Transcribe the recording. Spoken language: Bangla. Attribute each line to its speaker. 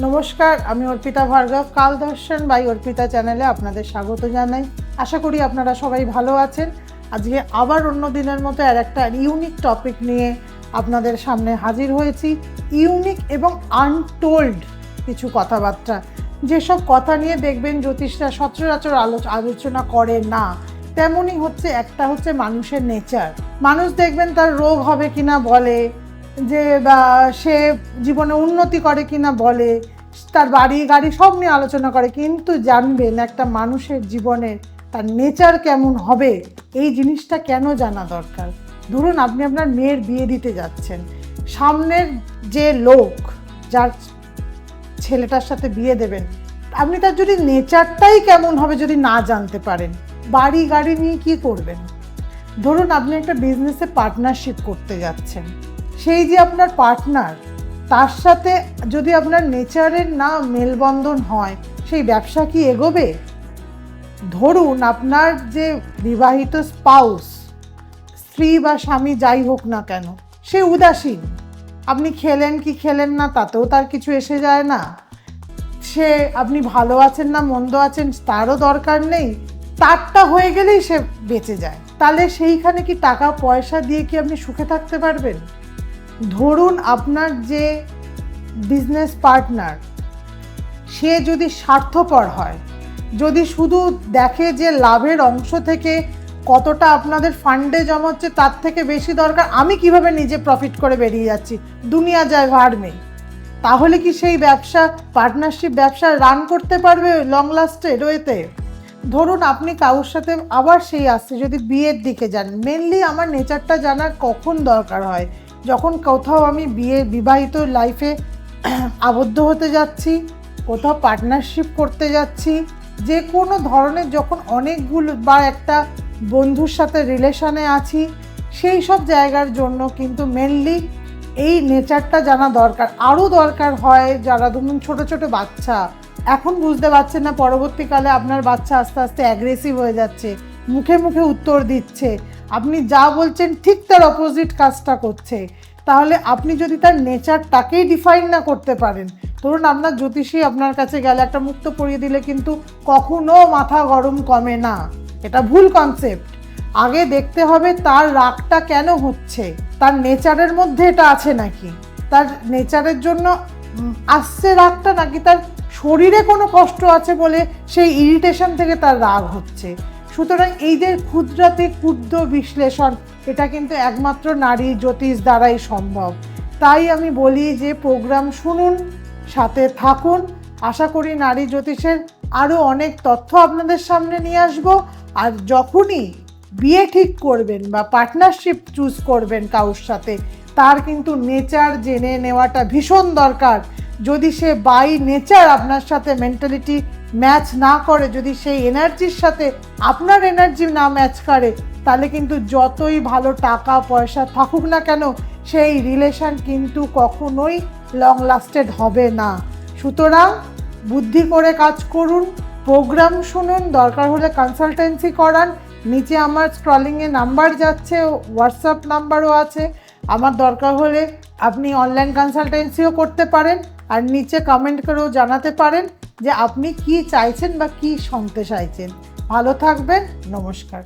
Speaker 1: নমস্কার, আমি অর্পিতা ভার্গব। কাল দর্শন বাই অর্পিতা চ্যানেলে আপনাদের স্বাগত জানাই। আশা করি আপনারা সবাই ভালো আছেন। আজকে আবার অন্য দিনের মতো আর একটা ইউনিক টপিক নিয়ে আপনাদের সামনে হাজির হয়েছি। ইউনিক এবং আনটোল্ড কিছু কথাবার্তা। যেসব কথা নিয়ে দেখবেন জ্যোতিষরা সচরাচর আলো- আলোচনা করে না। তেমনই হচ্ছে, একটা হচ্ছে মানুষের নেচার মানুষ দেখবেন তার রোগ হবে কিনা বলে, যে সে জীবনে উন্নতি করে কিনা বলে তার বাড়ি গাড়ি সব নিয়ে আলোচনা করে, কিন্তু জানবেন একটা মানুষের জীবনের তার নেচার কেমন হবে, এই জিনিসটা কেন জানা দরকার? ধরুন আপনি আপনার মেয়ের বিয়ে দিতে যাচ্ছেন, সামনের যে লোক যার ছেলেটার সাথে বিয়ে দেবেন, আপনি তার যদি নেচারটাই কেমন হবে যদি না জানতে পারেন, বাড়ি গাড়ি নিয়ে কি করবেন? ধরুন আপনি একটা বিজনেসে পার্টনারশিপ করতে যাচ্ছেন, সেই যে আপনার পার্টনার তার সাথে যদি আপনার নেচারের না মেলবন্ধন হয়, সেই ব্যবসা কি এগোবে? ধরুন আপনার যে বিবাহিত স্পাউস স্ত্রী বা স্বামী যাই হোক না কেন, সে উদাসীন। আপনি খেলেন কি খেলেন না, তাতেও তার কিছু এসে যায় না। সে আপনি ভালো আছেন না, মন্দ আছেন, তারও দরকার নেই। তারটা হয়ে গেলেই সে বেঁচে যায়। তাহলে সেইখানে কি টাকা পয়সা দিয়ে কি আপনি সুখে থাকতে পারবেন? ধরুন আপনার যে বিজনেস পার্টনার সে যদি স্বার্থপর হয়, যদি শুধু দেখে যে লাভের অংশ থেকে কতটা আপনাদের ফান্ডে জমা হচ্ছে তার থেকে বেশি দরকার, আমি কীভাবে নিজে প্রফিট করে বেরিয়ে যাচ্ছি? দুনিয়া যায় ভাড় নেই। তাহলে কি সেই ব্যবসা পার্টনারশিপ ব্যবসা রান করতে পারবে লং লাস্টে রয়েতে ধরুন আপনি কারোর সাথে আবার সেই আসছে, যদি বিয়ের দিকে যান মেনলি আমার নেচারটা জানার কখন দরকার হয়? যখন কোথাও আমি বিয়ে, বিবাহিত লাইফে আবদ্ধ হতে যাচ্ছি, কোথাও পার্টনারশিপ করতে যাচ্ছি, যে কোনো ধরনের যখন অনেকগুলো বা একটা বন্ধুর সাথে রিলেশনে আছি, সেই সব জায়গার জন্য কিন্তু মেনলি এই নেচারটা জানা দরকার। আরও দরকার হয় যারা ধরুন ছোট ছোট বাচ্চা। এখন বুঝতে পারছেন না, পরবর্তীকালে আপনার বাচ্চা আস্তে আস্তে অ্যাগ্রেসিভ হয়ে যাচ্ছে, মুখে মুখে উত্তর দিচ্ছে। আপনি যা বলছেন ঠিক তার অপোজিট কাজটা করছে। তাহলে আপনি যদি তার নেচারটাকেই ডিফাইন না করতে পারেন, ধরুন আপনার জ্যোতিষী আপনার কাছে গেলে একটা মুক্ত পরিয়ে দিলে কিন্তু কখনো মাথা গরম কমে না। এটা ভুল কনসেপ্ট আগে দেখতে হবে তার রাগটা কেন হচ্ছে, তার নেচারের মধ্যে এটা আছে নাকি? তার নেচারের জন্য আসছে রাগটা নাকি তার শরীরে কোনো কষ্ট আছে বলে সেই ইরিটেশন থেকে তার রাগ হচ্ছে? সুতরাং এইদের ক্ষুদ্রাতে ক্ষুদ্র বিশ্লেষণ, এটা কিন্তু একমাত্র নারী জ্যোতিষ দ্বারাই সম্ভব। তাই আমি বলি যে প্রোগ্রাম শুনুন, সাথে থাকুন। আশা করি নারী জ্যোতিষের আরও অনেক তথ্য আপনাদের সামনে নিয়ে আসব। আর যখনই বিয়ে ঠিক করবেন বা পার্টনারশিপ চুজ করবেন কারোর সাথে, তার কিন্তু নেচার জেনে নেওয়াটা ভীষণ দরকার। যদি সে বাই নেচার আপনার সাথে মেন্টালিটি ম্যাচ না করে, যদি সেই এনার্জির সাথে আপনার এনার্জি না ম্যাচ করে, তাহলে কিন্তু যতই ভালো টাকা, পয়সা থাকুক না কেন, সেই রিলেশন কিন্তু কখনোই লং লাস্টেড হবে না। সুতরাং বুদ্ধি করে কাজ করুন প্রোগ্রাম শুনুন, দরকার হলে কনসালটেন্সি করান। নিচে আমার স্ক্রলিংয়ে নাম্বার যাচ্ছে হোয়াটসঅ্যাপ নাম্বারও আছে। আমার দরকার হলে আপনি অনলাইন কনসালটেন্সিও করতে পারেন। আর নিচে কমেন্ট করেও জানাতে পারেন যে আপনি কি চাইছেন বা কি শুনতে চাইছেন। ভালো থাকবেন, নমস্কার।